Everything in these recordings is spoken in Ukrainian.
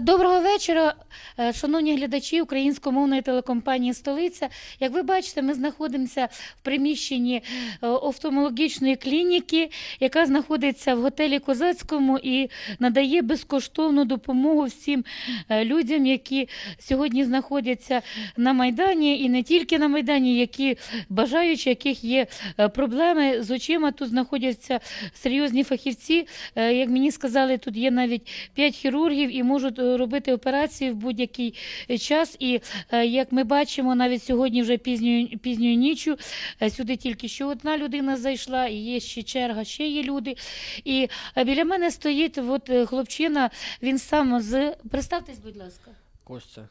Доброго вечора, е, шановні глядачі українськомовної телекомпанії Столиця. Як ви бачите, ми знаходимося в приміщенні е, офтальмологічної клініки, яка знаходиться в готелі Козацькому і надає безкоштовну допомогу всім е, людям, які сьогодні знаходяться на Майдані, і не тільки на Майдані, які бажаючи, яких є проблеми з очима. Тут знаходяться серйозні фахівці. Як мені сказали, тут є навіть 5 хірургів і можуть е, робити операції в будь-який е, час. І е, як ми бачимо, навіть сьогодні вже пізньою, пізньою ніччю е, сюди тільки що одна людина зайшла, і є ще черга, ще є люди. І біля мене стоїть от, хлопчина, він сам з. Представтесь, будь ласка. Костя.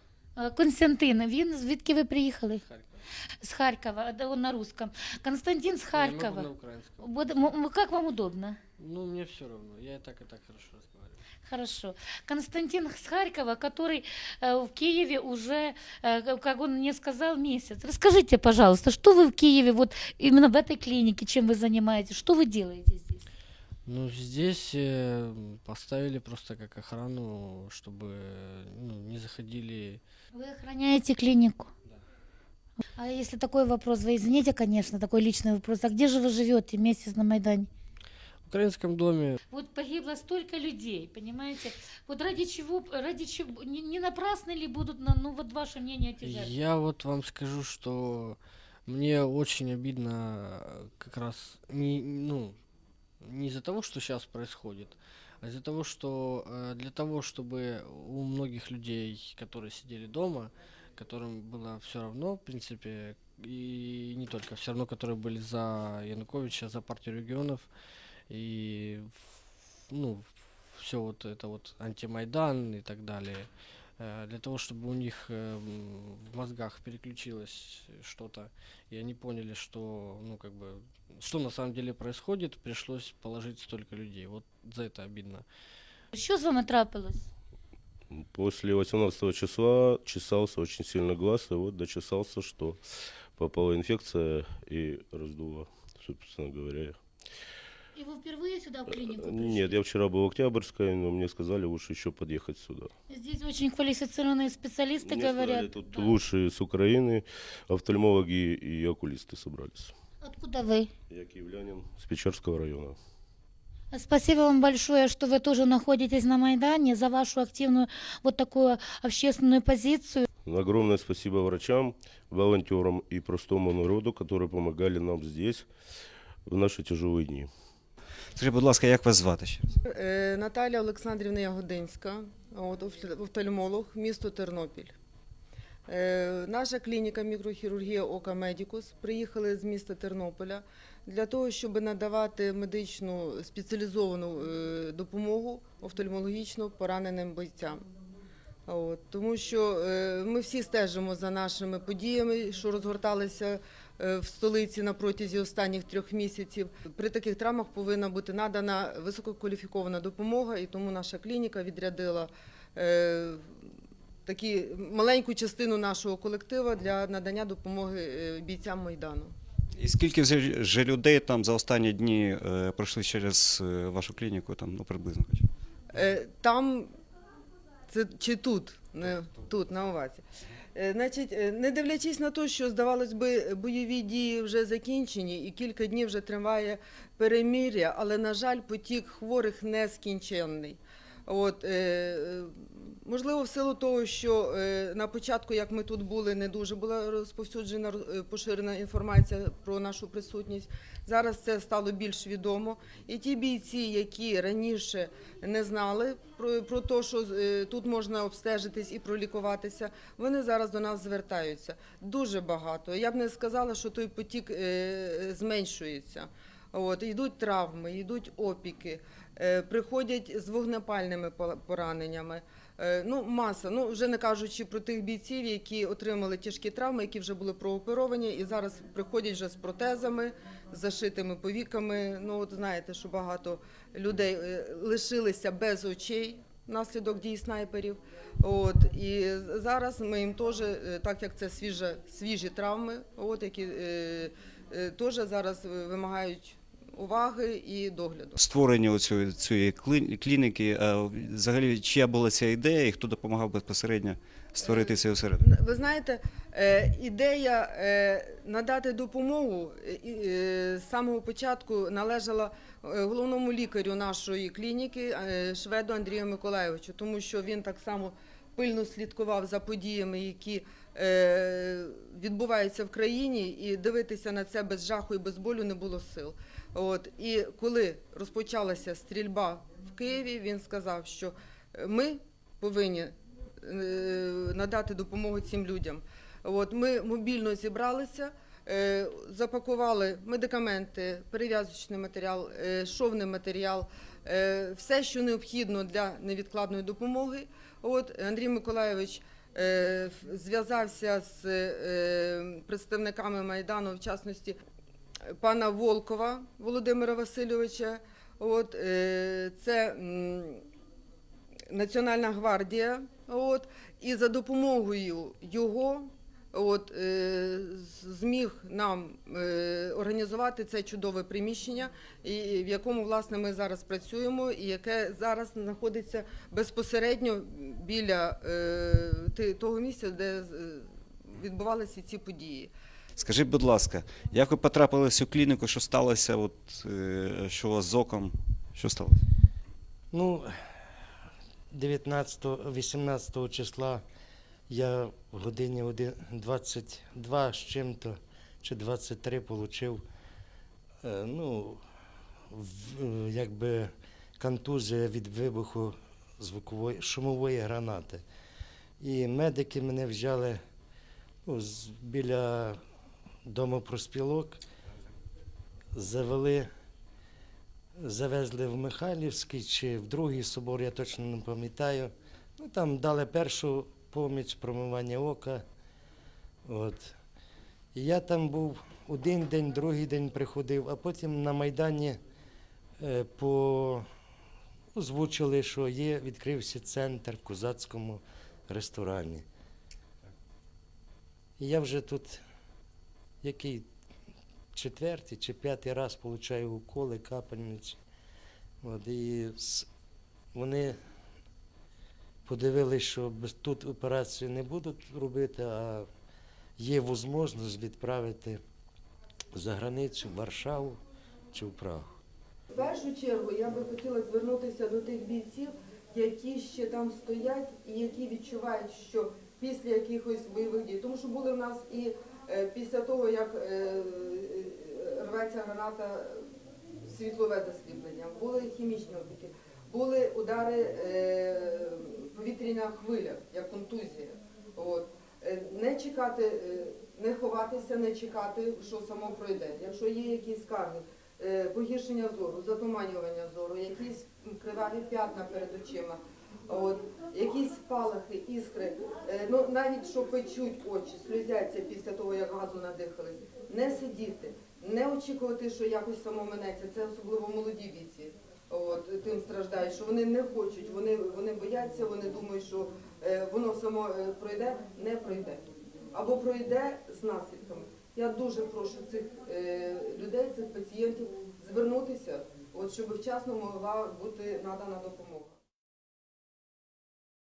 Константин, він звідки ви приїхали? С Харькова, да, он на русском. Константин с Я могу на украинском. Как вам удобно? Ну, мне все равно. Я и так, и так хорошо разговариваю. Хорошо. Константин с Харькова, который э, в Киеве уже, э, как он мне сказал, месяц. Расскажите, пожалуйста, что вы в Киеве, вот именно в этой клинике, чем вы занимаетесь, что вы делаете здесь? Ну, здесь э, поставили просто как охрану, чтобы ну, не заходили. Вы охраняете клинику? А если такой вопрос, вы извините, конечно, такой личный вопрос, а где же вы живете месяц на Майдане? В украинском доме Вот погибло столько людей, понимаете? Вот ради чего, ради чего, не, не напрасно ли будут, на, ну вот ваше мнение эти жертвы? я вот вам скажу, что мне очень обидно э, как раз не, ну, не из-за того, что сейчас происходит, а из-за того, что э, для того, чтобы у многих людей, которые сидели дома, которым было все равно, в принципе, и не только, все равно, которые были за Януковича, за партию регионов, и, ну, все вот это вот антимайдан и так далее, э, для того, чтобы у них э, в мозгах переключилось что-то, и они поняли, что, ну, как бы, что на самом деле происходит, пришлось положить столько людей. Вот за это обидно. Що з вами трапилось? После 18 числа чесался очень сильно глаз, и вот дочесался, что попала инфекция и раздуло, собственно говоря. И вы впервые сюда в клинику пришли? Нет, я вчера был в Октябрьской, но мне сказали лучше еще подъехать сюда. Здесь очень квалифицированные специалисты Мне сказали, говорят. тут Да. лучшие с Украины, офтальмологи и окулисты собрались. Откуда вы? Я киевлянин с Печерского района. Спасибо вам большое, что вы тоже находитесь на Майдане, за вашу активную вот такую общественную позицию. Огромное спасибо врачам, волонтерам и простому народу, которые помогали нам здесь в наши тяжелые дни. Скажіть, будь ласка, як вас звати ще? раз? Е, Наталя Олександрівна Ягодинська, от, оф- офтальмолог, місто Тернопіль. Е, Наша клініка мікрохірургія Ока Медікус приїхали з міста Тернополя для того, щоб надавати медичну спеціалізовану е, допомогу офтальмологічно пораненим бойцям. От, тому що ми всі стежимо за нашими подіями, що розгорталися в столиці на протязі останніх трьох місяців. При таких травмах повинна бути надана висококваліфікована допомога, і тому наша клініка відрядила е, такі маленьку частину нашого колектива для надання допомоги е, бійцям Майдану. І скільки вже людей там за останні дні е, пройшли через е, вашу клініку, там, ну, приблизно хоч? Е, Там це чи тут, не тут на увазі. Е, Значить, е, не дивлячись на те, що здавалось би, бойові дії вже закінчені, і кілька днів вже триває перемир'я, але на жаль, потік хворих нескінченний. От, е, е, можливо, в силу того, що е, на початку, як ми тут були, не дуже була розповсюджена е, поширена інформація про нашу присутність. Зараз це стало більш відомо. І ті бійці, які раніше не знали про, про те, що тут можна обстежитись і пролікуватися, вони зараз до нас звертаються. Дуже багато. Я б не сказала, що той потік зменшується. От, йдуть травми, йдуть опіки, е, приходять з вогнепальними пораненнями. Е, Ну, маса. Ну, вже не кажучи про тих бійців, які отримали тяжкі травми, які вже були прооперовані, і зараз приходять вже з протезами, зашитими повіками. Ну, от знаєте, що багато людей е, лишилися без очей внаслідок дій снайперів. От і зараз ми їм теж, так як це свіжа, свіжі травми, от які е, е, теж зараз вимагають уваги і догляду. Створення цієї, цієї клі- клініки, е, взагалі, чия була ця ідея і хто допомагав безпосередньо створити цей осередок? Ви знаєте, е, ідея е, надати допомогу е, е, з самого початку належала е, головному лікарю нашої клініки е, шведу Андрію Миколайовичу, тому що він так само пильно слідкував за подіями, які е, відбуваються в країні, і дивитися на це без жаху і без болю не було сил. От і коли розпочалася стрільба в Києві, він сказав, що е, ми повинні е, надати допомогу цим людям. От ми мобільно зібралися, е, запакували медикаменти, перев'язочний матеріал, шовний матеріал, все, що необхідно для невідкладної допомоги. От Андрій Миколайович е, зв'язався з представниками майдану, в частності пана Волкова Володимира Васильовича. От е, це. Національна гвардія, от, і за допомогою його от, е, зміг нам е, організувати це чудове приміщення, в якому власне ми зараз працюємо, і яке зараз знаходиться безпосередньо біля того місця, де відбувалися ці події. Скажіть, будь ласка, як ви потрапили в цю клініку, що сталося, от, е, що у вас з оком, що сталося? Ну, 19-18 числа я в годині 22 з чим-то чи 23 отримав е, ну, якби контузія від вибуху звукової шумової гранати. І медики мене взяли ну, біля дому проспілок, завели завезли в Михайлівський чи в другий собор, я точно не пам'ятаю. Ну, там дали першу поміч, промивання ока. От. І я там був один день, другий день приходив, а потім на Майдані е, по... озвучили, що є, відкрився центр в козацькому ресторані. І я вже тут який четвертий чи п'ятий раз получаю уколи, капельниці. От, і вони подивилися, що тут операцію не будуть робити, а є можливість відправити за границю в Варшаву чи в Прагу. В першу чергу я би хотіла звернутися до тих бійців, які ще там стоять і які відчувають, що після якихось бойових дій, тому що були в нас і після того, як е, е, рветься граната, світлове засліплення, були хімічні опіки, були удари е, повітряна хвиля, як контузія. От. Е, Не чекати, е, не ховатися, не чекати, що само пройде. Якщо є якісь скарги, е, погіршення зору, затуманювання зору, якісь криваві п'ятна перед очима, от, якісь спалахи, іскри, е, ну навіть що печуть очі, сльозяться після того, як газу надихались, не сидіти, не очікувати, що якось само минеться. Це особливо молоді віці. От, тим страждають, що вони не хочуть, вони, вони бояться, вони думають, що е, воно само е, пройде, не пройде. Або пройде з наслідками. Я дуже прошу цих е, людей, цих пацієнтів звернутися, от, щоб вчасно могла бути надана допомога.